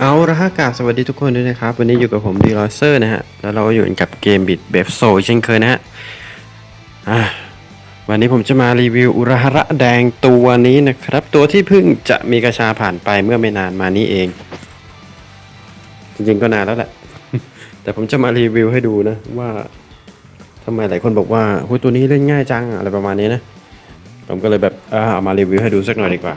เอาละฮากาสวัสดีทุกคนด้วยนะครับ วันนี้อยู่กับผมดีลอเซอร์นะฮะ แล้วเราอยู่กับเกมบิดเบฟโซเช่นเคยนะฮะวันนี้ผมจะมารีวิวอุระหระแดงตัวนี้นะครับ ตัวที่เพิ่งจะมีกระชาผ่านไปเมื่อไม่นานมานี้เอง จริงๆก็นานแล้วแหละ แต่ผมจะมารีวิวให้ดูนะ ว่าทำไมหลายคนบอกว่าหุ้ยตัวนี้เล่นง่ายจังอะไรประมาณนี้นะ ผมก็เลยแบบเอามารีวิวให้ดูสักหน่อยดีกว่า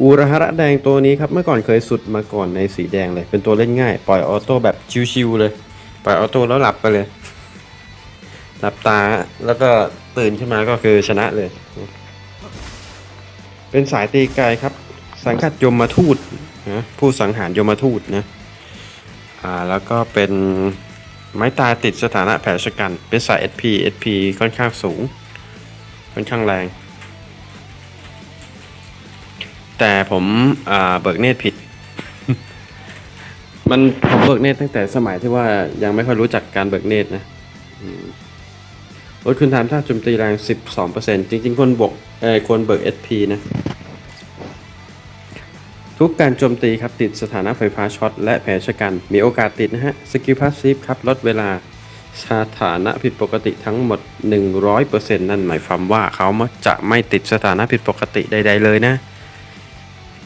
อูระหระแดงตัวนี้ครับเมื่อก่อนเคยสุดมาก่อนในสีแดงเลย เป็นตัวเล่นง่าย ปล่อยออโต้แบบชิวๆเลย ปล่อยออโต้แล้วหลับไปเลย หลับตาแล้วก็ตื่นขึ้นมาก็คือชนะเลย เป็นสายตีไกลครับ สังกัดยมทูตนะผู้สังหารยมทูตนะอ่าแล้วก็เป็นไม้ตายติดสถานะแผลชะกัน เป็นสาย SP SP ค่อนข้างสูง ค่อนข้างแรง แต่ผมเบิกเนตรผิด มันผมเบิกเนตรตั้งแต่สมัยที่ว่ายังไม่ค่อยรู้จักการเบิกเนตรนะลดคุณทามท่าโจมตีแรง 12%จริงๆควรบวกเอ่อควรเบิก SP นะ ทุกการโจมตีครับติดสถานะไฟฟ้าช็อตและแผลชะกัน มีโอกาสติดนะฮะ สกิลพาสซีฟครับ ลดเวลาสถานะผิดปกติทั้งหมด 100%นั่นหมายความว่าเขาจะไม่ติดสถานะผิดปกติใดๆเลยนะ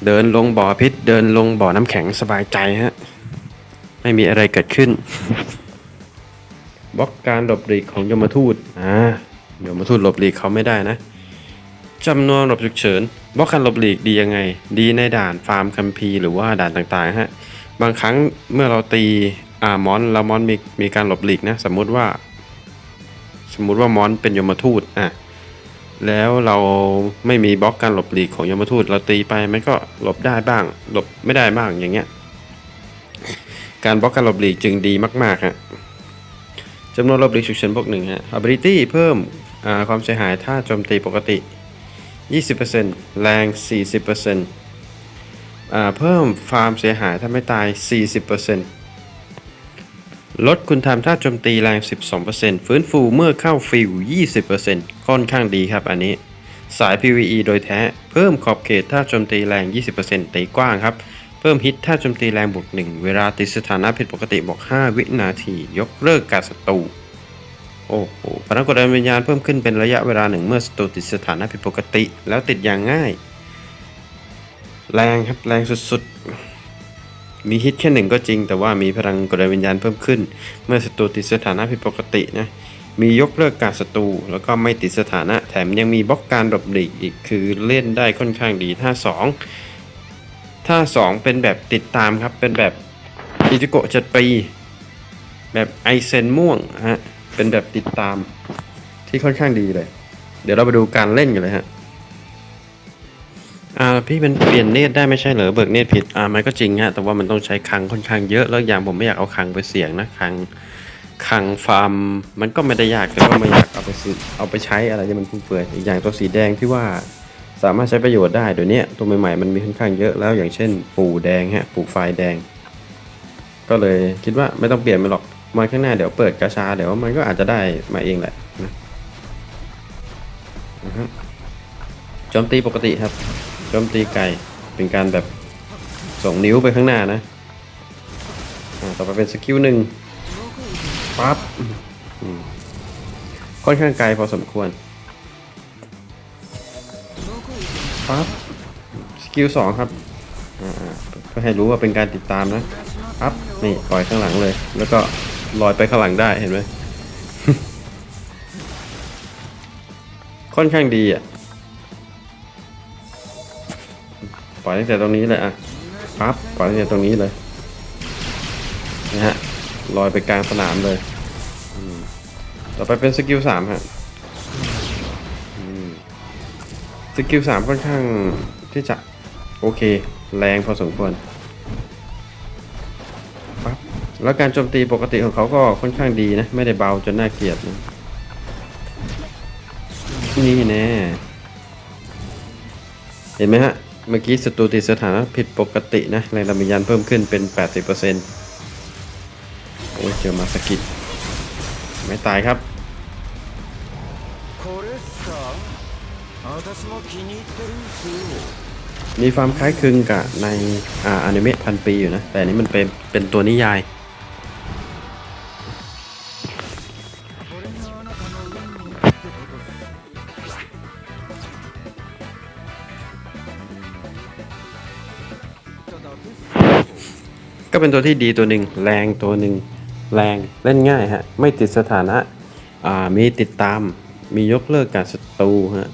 เดินลงบ่อพิษ เดินลงบ่อน้ำแข็งสบายใจฮะ ไม่มีอะไรเกิดขึ้นบล็อกการหลบหลีกของยมทูตอ่ายมทูตหลบหลีกเขาไม่ได้นะจำนวนหลบฉุกเฉินบล็อกการหลบหลีกดียังไง ดีในด่านฟาร์มคัมภีหรือว่าด่านต่างๆฮะบางครั้งเมื่อเราตีอ่ามอนแล้วมอนมีมีการหลบหลีกนะ สมมุติว่า สมมุติว่ามอนเป็นยมทูตอะ แล้วเราไม่มีบล็อกการหลบหลีกของยมทูตเราตีไปมันก็หลบได้บ้าง หลบไม่ได้บ้างอย่างเงี้ย การบล็อกการหลบหลีกจึงดีมากๆฮะจำนวนหลบหลีกฉุกเฉินบวกหนึ่งฮะ ability เพิ่มความเสียหายถ้าโจมตีปกติ 20%แรง 40%เพิ่มฟาร์มเสียหายถ้าไม่ตาย 40% ลดคุณทำท่าโจมตีแรง 12%ฟื้นฟูเมื่อเข้าฟิล 20%ค่อนข้างดีครับอันนี้ สาย PVE โดยแท้ เพิ่มขอบเขตท่าโจมตีแรง 20%ตีกว้างครับ เพิ่มฮิตท่าโจมตีแรงบวก 1 เวลาติดสถานะผิดปกติบวก 5 วินาที ยกเลิกการศัตรู โอ้โหพลังกดดันวิญญาณเพิ่มขึ้นเป็นระยะเวลาหนึ่งเมื่อศัตรูติดสถานะผิดปกติ แล้วติดอย่างง่าย แรงครับแรงสุดๆ มีฮิตแค่หนึ่งก็จริง แต่ว่ามีพลังกดดันวิญญาณเพิ่มขึ้น เมื่อศัตรูติดสถานะผิดปกตินะมียกเลิกการศัตรูแล้วก็ไม่ติดสถานะ แถมยังมีบล็อกการหลบหลีกอีกคือเล่นได้ค่อนข้างดีถ้าสองถ้าสองเป็นแบบติดตามครับ เป็นแบบอิจิโกะจ็ดปีแบบไอเซนม่วงฮะเป็นแบบติดตามที่ค่อนข้างดีเลย เดี๋ยวเราไปดูการเล่นกันเลยฮะ อ่าพี่เป็นเปลี่ยนเนตรได้ไม่ใช่เหรอเบิกเนตรผิดอ่ามันก็จริงฮะแต่ว่ามันต้องใช้คังค่อนข้างเยอะแล้วอย่างผมไม่อยากเอาคังไปเสี่ยงนะคังคังฟาร์มมันก็ไม่ได้ยากแต่ว่าไม่อยากเอาไปซื้อเอาไปใช้อะไรที่มันฟุ่มเฟือยอีกอย่างตัวสีแดงที่ว่าสามารถใช้ประโยชน์ได้เดี๋ยวนี้ตัวใหม่ๆมันมีค่อนข้างเยอะแล้วอย่างเช่นปูแดงฮะปูไฟแดง ก็เลยคิดว่าไม่ต้องเปลี่ยนมันหรอกมาข้างหน้าเดี๋ยวเปิดกาชาเดี๋ยวมันก็อาจจะได้มาเองแหละนะฮึโจมตีปกติครับ โจมตีไก่ เป็นการแบบส่งนิ้วไปข้างหน้านะต่อไปเป็นสกิลหนึ่งปั๊บค่อนข้างไกลพอสมควรปั๊บสกิลสองครับเพื่อให้รู้ว่าเป็นการติดตามนะปั๊บนี่ปล่อยข้างหลังเลย แล้วก็ลอยไปข้างหลังได้เห็นไหมค่อนข้างดีอะ ปล่อยตั้งแต่ตรงนี้เลยอะปั๊บปล่อยตั้งแต่ตรงนี้เลยนะฮะลอยไปกลางสนามเลยต่อไปเป็นสกิลสามฮะสกิลสามค่อนข้างที่จะโอเค แรงพอสมควรปั๊บแล้วการโจมตีปกติของเขาก็ค่อนข้างดีนะ ไม่ได้เบาจนน่าเกลียดนะนี่แน่เห็นไหมฮะ เมื่อกี้ศัตรูติดสถานะผิดปกตินะแรงดันวิญญาณเพิ่มขึ้นเป็น 80%โอ้ยเจอมาสกิดไม่ตายครับมีความคล้ายคลึงกับในอ่าอนิเมะพันปีอยู่นะ แต่นี้มันเป็นเป็นตัวนิยาย ก็เป็นตัวที่ดีตัวหนึ่งแรงตัวหนึ่งแรงเล่นง่ายฮะไม่ติดสถานะอ่ามีติดตามมียกเลิกการศัตรูฮะ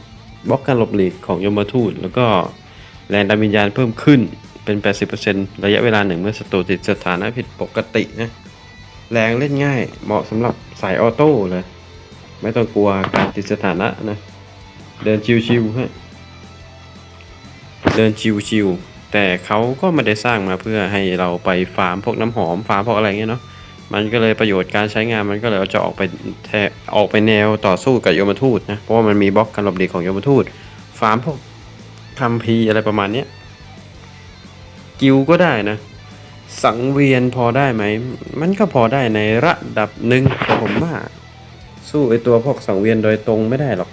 บล็อกการหลบหลีกของยมทูต แล้วก็แรงดำวิญญาณเพิ่มขึ้นเป็น 80%ระยะเวลาหนึ่งเมื่อศัตรูติดสถานะผิดปกตินะแรงเล่นง่ายเหมาะสำหรับสายออโต้เลย ไม่ต้องกลัวการติดสถานะนะ เดินชิวๆฮะเดินชิวๆ แต่เขาก็ไม่ได้สร้างมาเพื่อให้เราไปฟาร์มพวกน้ำหอมฟาร์มพวกอะไรเงี้ยเนาะมันก็เลยประโยชน์การใช้งานมันก็เลยจะออกไปแทออกไปแนวต่อสู้กับโยมทูตนะเพราะว่ามันมีบล็อกการหลบหลีกของโยมทูตฟาร์มพวกคัมภีอะไรประมาณเนี้ยกิวก็ได้นะ สังเวียนพอได้ไหม มันก็พอได้ในระดับหนึ่งแต่ผมว่า สู้ไอตัวพวกสังเวียนโดยตรงไม่ได้หรอก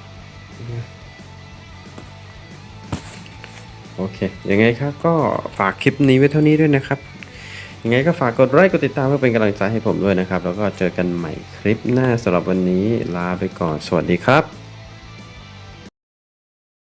โอเค ยังไงครับก็ฝากคลิปนี้ไว้เท่านี้ด้วยนะครับ ยังไงก็ฝากกดไลค์กดติดตามเพื่อเป็นกำลังใจให้ผมด้วยนะครับ แล้วก็เจอกันใหม่คลิปหน้าสำหรับวันนี้ลาไปก่อน สวัสดีครับ